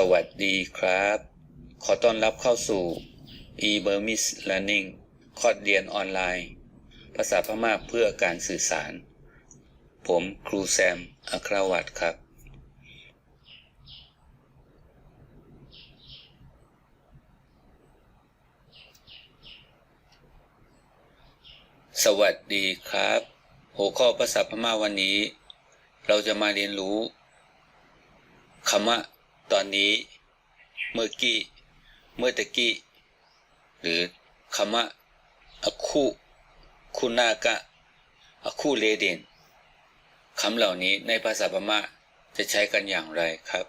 สวัสดีครับ ขอต้อนรับเข้าสู่ e-Burmese Learning คอร์สเรียนออนไลน์ ภาษาพม่าเพื่อการสื่อสาร ผมครูแซม อัครวัตรครับ สวัสดีครับ หัวข้อภาษาพม่าวันนี้ เราจะมาเรียนรู้คำว่า ตอนนี้ เมื่อกี้ เมื่อตะกี้ หรือคำว่าอคูคุณนากะอคูเลเดนคำเหล่านี้ในภาษาพม่าจะใช้กันอย่างไรครับ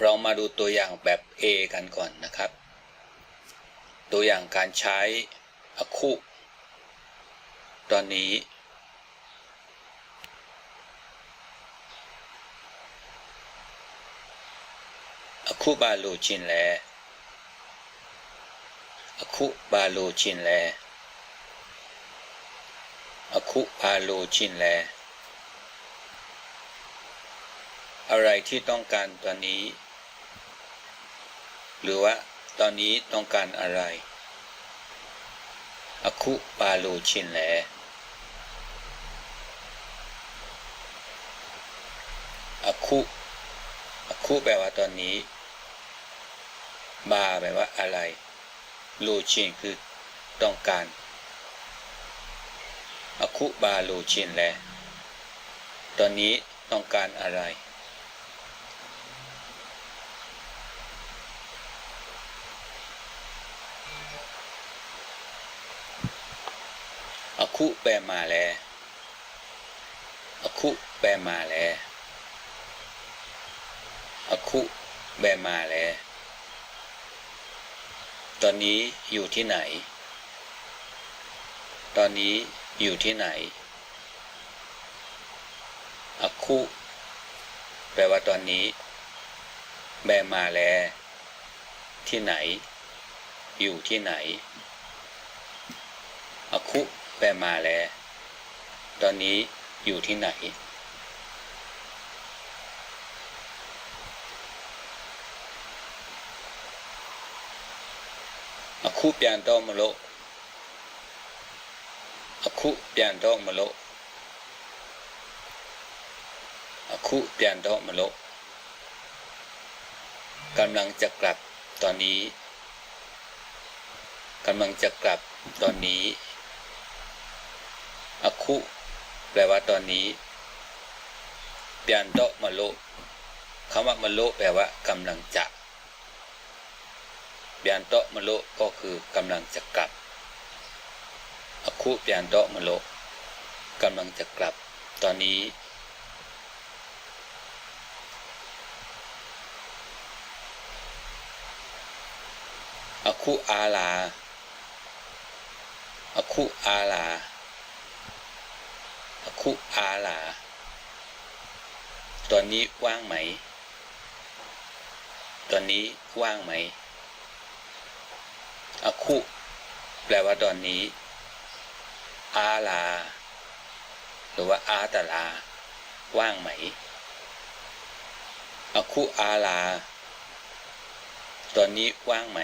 เรามาดูตัวอย่างแบบ A กันก่อนนะครับ ตัวอย่างการใช้อคุตอนนี้ อคุบาลูชินแลอคุบาลูชินแลอคุบาลูชินแลอะไรที่ต้องการตอนนี้ หรือว่าตอนนี้ต้องการอะไรอคุบาลูชินแลอคุอคุแปลว่าตอนนี้ บาแปลว่าอะไรลูชินคือต้องการอคุบาลูชินแล ตอนนี้ต้องการอะไร อคุแปลมาแล อคุแปลมาแล อคุแปลมาแล ตอนนี้อยู่ที่ไหน ตอนนี้อยู่ที่ไหนอคุแปลว่าตอนนี้ แบมาแล ที่ไหน อยู่ที่ไหนอคุแปลมาแล ตอนนี้อยู่ที่ไหน အခုပြန်တော့မလို့အခုပြန်တော့မလို့အခုပြန်တော့မလို့กำลังจะกลับตอนนี้กำลังจะกลับตอนนี้อคุแปลว่าตอนนี้เปลี่ยนโตะมาโลคำว่ามะโลแปลว่ากำลังจะ เปียนโตมโลก็คือกำลังจะกลับอคุเปียนโตมโลกำลังจะกลับ ตอนนี้ อคุอาลา อคุอาลา อคุอาลา ตอนนี้ว่างไหม ตอนนี้ว่างไหม อคุ แปลว่าตอนนี้ อาลา หรือว่าอาตลา ว่างไหม อคุอาลา ตอนนี้ว่างไหม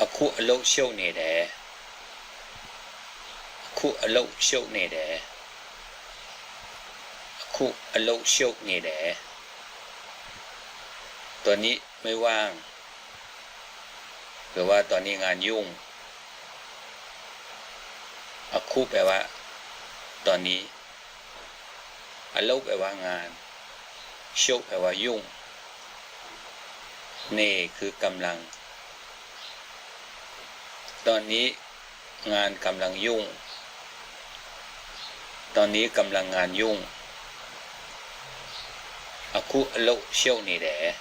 อคุอโลเชียวเนเดอคุอโลเชียวเนเด คุอโลกโชคนี่แหละตอนนี้ไม่ว่างหรือว่าตอนนี้งานยุ่งอคุแปลว่า ตอนนี้อโลกแปลว่างาน โชคแปลว่ายุ่ง เน่คือกำลัง ตอนนี้งานกำลังยุ่ง ตอนนี้กำลังงานยุ่ง ခုအလုတ်ရှုပ်နေတယ်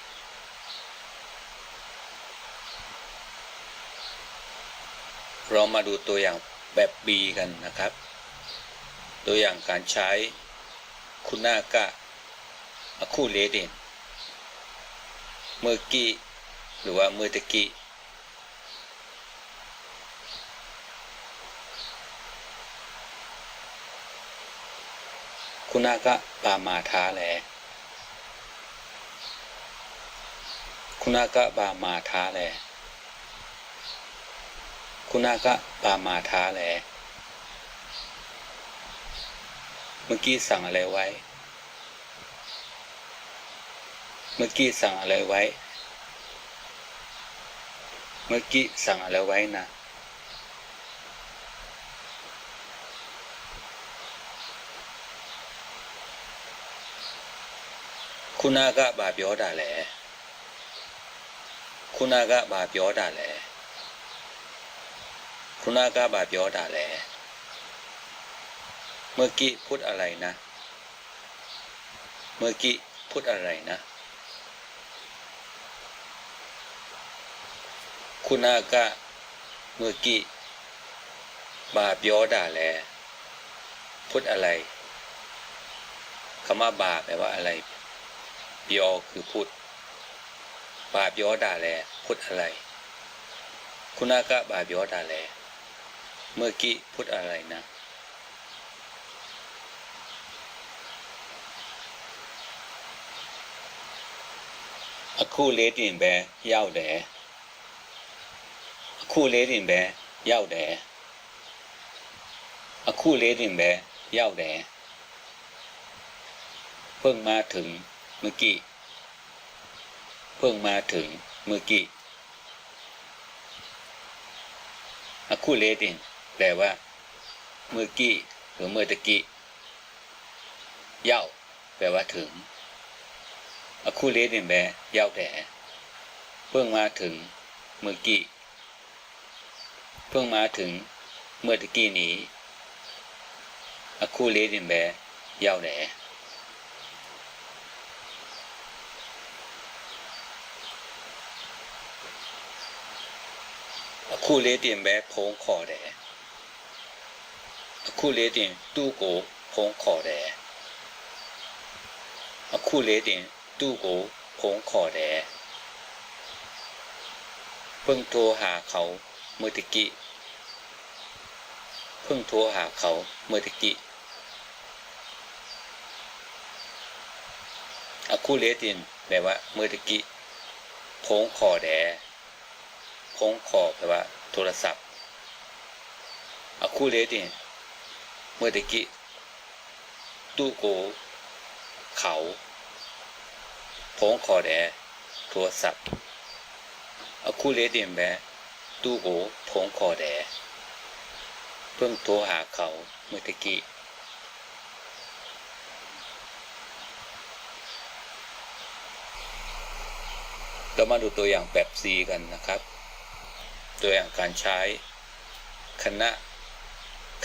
เรามาดูตัวอย่างแบบ B กันนะครับ ตัวอย่างการใช้คุณหน้ากะอคู่เลดินเมื่อกี้หรือว่าเมื่อตะกี้คุณหน้ากะปามาท้าแล คุณากะบามาท้าแล คุณากะบามาท้าแล เมื่อกี้สั่งอะไรไว้ เมื่อกี้สั่งอะไรไว้ เมื่อกี้สั่งอะไรไว้นะคุณากะบาเบียวดาแล ခုနကဘာပြောတာလဲခုနကဘာပြောတာလဲเมื่อกี้พูดอะไรนะ เมื่อกี้พูดอะไรนะ คุณากะเมื่อกี้บาเปียวด่าแลพูดอะไรคำว่าบาแปลว่าอะไรเปียวคือพูด บาเปียวด่าแลพูดอะไร คุณากะบาเปียวด่าแลเมื่อกี้พูดอะไรนะ အခုလေးတင်ပဲရောက်တယ်အခုလေးတင်ပဲရောက်တယ်အခုလေးတင်ပဲရောက်တယ်เพิ่งมาถึงเมื่อกี้ เพิ่งมาถึงเมื่อกี้อคูเลตินแปลว่า เมื่อกี้หรือเมื่อตะกี้เย่าแปลว่าถึงอคูเลตินแปลเย่าแต่เพิ่งมาถึงเมื่อกี้เพิ่งมาถึงเมื่อตะกี้นี้อคูเลตินแปลเย่าแต่ ခုလေးတင်ပဲဖုံးခေါ်တယ်အခုလေးတင်သူ့ကိုဖုံးခေါ်တယ်အခုလေးတင်သူ့ကိုဖုံးခေါ်တယ်เพิ่งโทรหาเขาเมื่อตะกี้เพิ่งโทรหาเขาเมื่อตะกี้အခုလေးတင်แปลว่าเมื่อตะกี้ဖုံးခေါ်တယ်ဖုံးခေါ်แปลว่า โทรศัพท์อะคูเลดเนี่เมื่อตะกี้ตู้โก เขาผงคอแดโทรศัพท์อะคูเลติแบตู้โกผงคอแดเพิ่งโทรหาเขาเมื่อตะกี้เรามาดูตัวอย่างแบบ C กันนะครับ ตัวอย่างการใช้ คณะ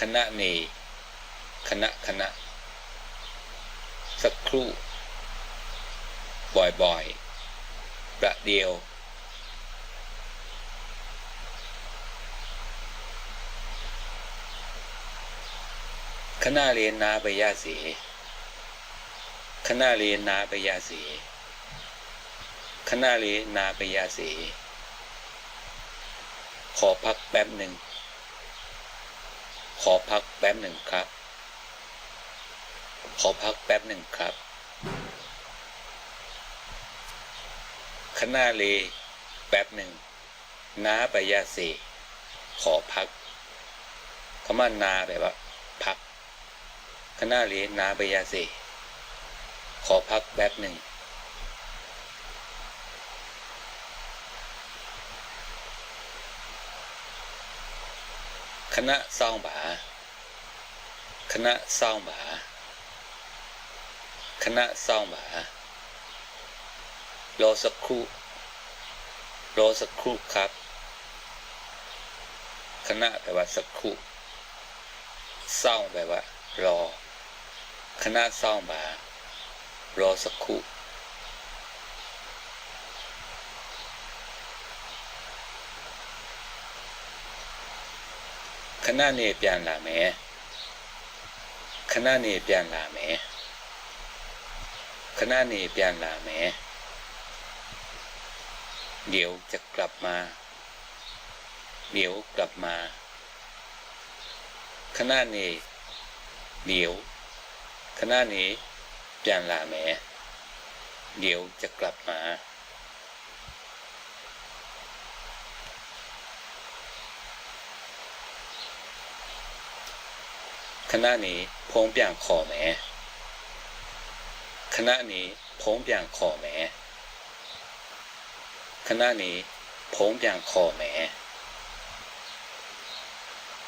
คณะเนคณะคณะ สักครู่ บ่อยๆ ประเดียว คณะเรียนนาไปยาสีคณะเรียนนาไปยาสีคณะเรียนนาไปยาสี ขอพักแป๊บหนึ่ง ขอพักแป๊บหนึ่งครับ ขอพักแป๊บหนึ่งครับคณะเล แป๊บหนึ่งนาไปยาสีขอพักคำว่านาแปลว่า พักคณะเลนาไปยาสีขอพักแป๊บหนึ่ง คณะซองบาคณะซองบาคณะซองบารอสักครู่รอสักครู่ครับ คณะแปลว่าสักครู่เศร้าแปลว่ารอ คณะเศร้าบารอสักครู่ ခဏနေပြန်လာမယ်ခဏနေပြန်လာမယ်ခဏနေပြန်လာမယ်เดี๋ยวจะกลับมา เดี๋ยวกลับมาขณะนี้เดี๋ยว ขณะนี้เปลี่ยนลาแหม เดี๋ยวจะกลับมา ขณะนี้พงเปลี่ยนคอแหมขณะนี้พงเปลี่ยนคอแหมขณะนี้พงเปลี่ยนคอแหม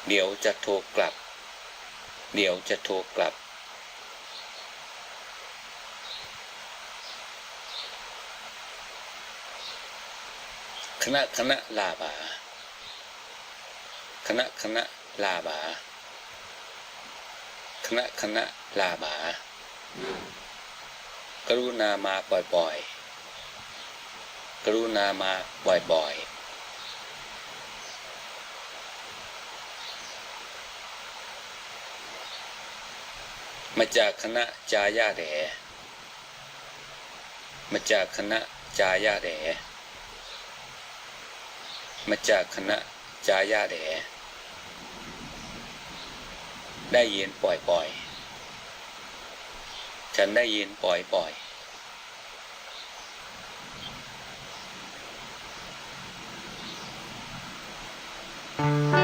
เดี๋ยวจะโทรกลับ เดี๋ยวจะโทรกลับ คณะคณะลาบา คณะคณะลาบา คณะคณะลาบากรุณามาบ่อยๆ กรุณามาบ่อยๆมาจากคณะจายาแดมาจากคณะจายาแดมาจากคณะจายาแด ได้ยินปล่อยปล่อยฉันได้ยินปล่อยๆ